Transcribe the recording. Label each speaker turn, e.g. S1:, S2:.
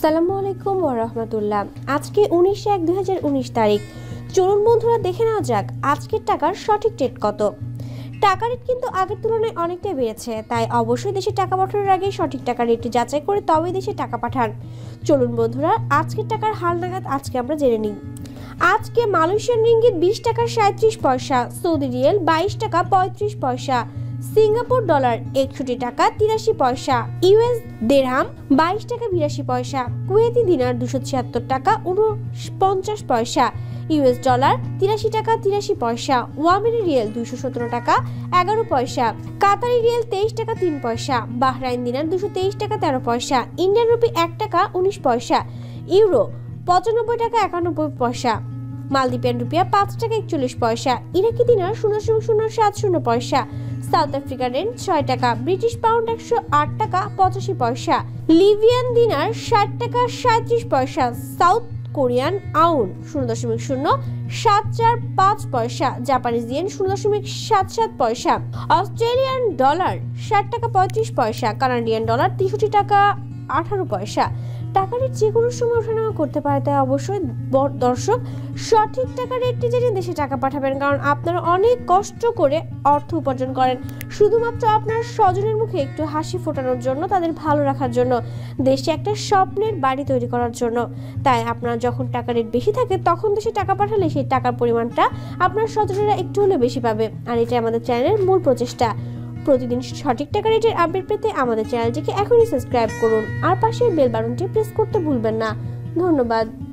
S1: আসসালামু আলাইকুম ওরহমতুল্লাহ আজকে উনিশে এক দুই তারিখ। চলুন বন্ধুরা দেখে নেওয়া যাক আজকের টাকার সঠিক রেট কত। টাকা রেট কিন্তু আগের তুলনায় অনেকটাই বেড়েছে, তাই অবশ্যই দেশে টাকা পাঠানোর আগে সঠিক টাকা রেটটি যাচাই করে তবেই দেশে টাকা পাঠান। চলুন বন্ধুরা, আজকের টাকার হাল নাগাদ আজকে আমরা জেনে নিই। আজকে মালয়েশিয়ান রিঙ্গিত বিশ টাকা সাঁত্রিশ পয়সা, সৌদি রিয়েল বাইশ টাকা পঁয়ত্রিশ পয়সা সিঙ্গাপুর ডলার একষট্টি টাকা তিরাশি পয়সা, ইউএস দেড়হাম বাইশ টাকা বিরাশি পয়সা, কুয়েতি দিনার দুশো ছিয়াত্তর টাকা উনপঞ্চাশ পয়সা, ইউএস ডলার তিরাশি টাকা তিরাশি পয়সা ওয়ামেনি রিয়েল দুশো সতেরো টাকা এগারো পয়সা, কাতারি রিয়েল তেইশ টাকা তিন পয়সা, বাহরাইন দিনার দুশো তেইশ টাকা তেরো পয়সা, ইন্ডিয়ান রুপি এক টাকা উনিশ পয়সা, ইউরো পঁচানব্বই টাকা একানব্বই পয়সা। মালদ্বীপিয়ান রুপিয়া পাঁচ টাকা একচল্লিশ পয়সা, ইরাকি দিনার শূন্য শূন্য শূন্য সাত শূন্য পয়সা, সাউথ আফ্রিকার রেন্ট ছয় টাকা, ব্রিটিশ পাউন্ড একশো আট টাকা পঁচাশি পয়সা, লিবিয়ান দিনার ষাট টাকা সাঁত্রিশ পয়সা, সাউথ কোরিয়ান আউন শূন্য দশমিক শূন্য সাত চার পাঁচ পয়সা, জাপানিজ ইয়েন শূন্য দশমিক সাত সাত পয়সা, অস্ট্রেলিয়ান ডলার ষাট টাকা পঁয়ত্রিশ পয়সা, কানাডিয়ান ডলার তেষট্টি টাকা আঠারো পয়সা টাকা রেট যে কোনো সময় ওঠানামা করতে পারে, তাই অবশ্যই দর্শক সঠিক টাকা রেটটি জেনে দেশে টাকা পাঠাবেন, কারণ আপনারা অনেক কষ্ট করে অর্থ উপার্জন করেন। শুধুমাত্র আপনার স্বজনের মুখে একটু হাসি ফোটানোর জন্য, তাদের ভালো রাখার জন্য, দেশে একটা স্বপ্নের বাড়ি তৈরি করার জন্য। তাই আপনার যখন টাকা রেট বেশি থাকে, তখন দেশে টাকা পাঠালে সেই টাকার পরিমাণটা আপনার স্বজনেরা একটু হলেও বেশি পাবে। আর এটা আমাদের চ্যানেলের মূল প্রচেষ্টা। প্রতিদিন সঠিক টাকা রেটের আপডেট পেতে আমাদের চ্যানেলটিকে এখনই সাবস্ক্রাইব করুন। আর পাশের বেল বাটনটি প্রেস করতে ভুলবেন না। ধন্যবাদ।